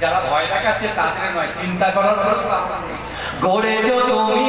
যারা ভয় দেখাচ্ছে তাদের নয়। চিন্তা করার গড়ে তুমি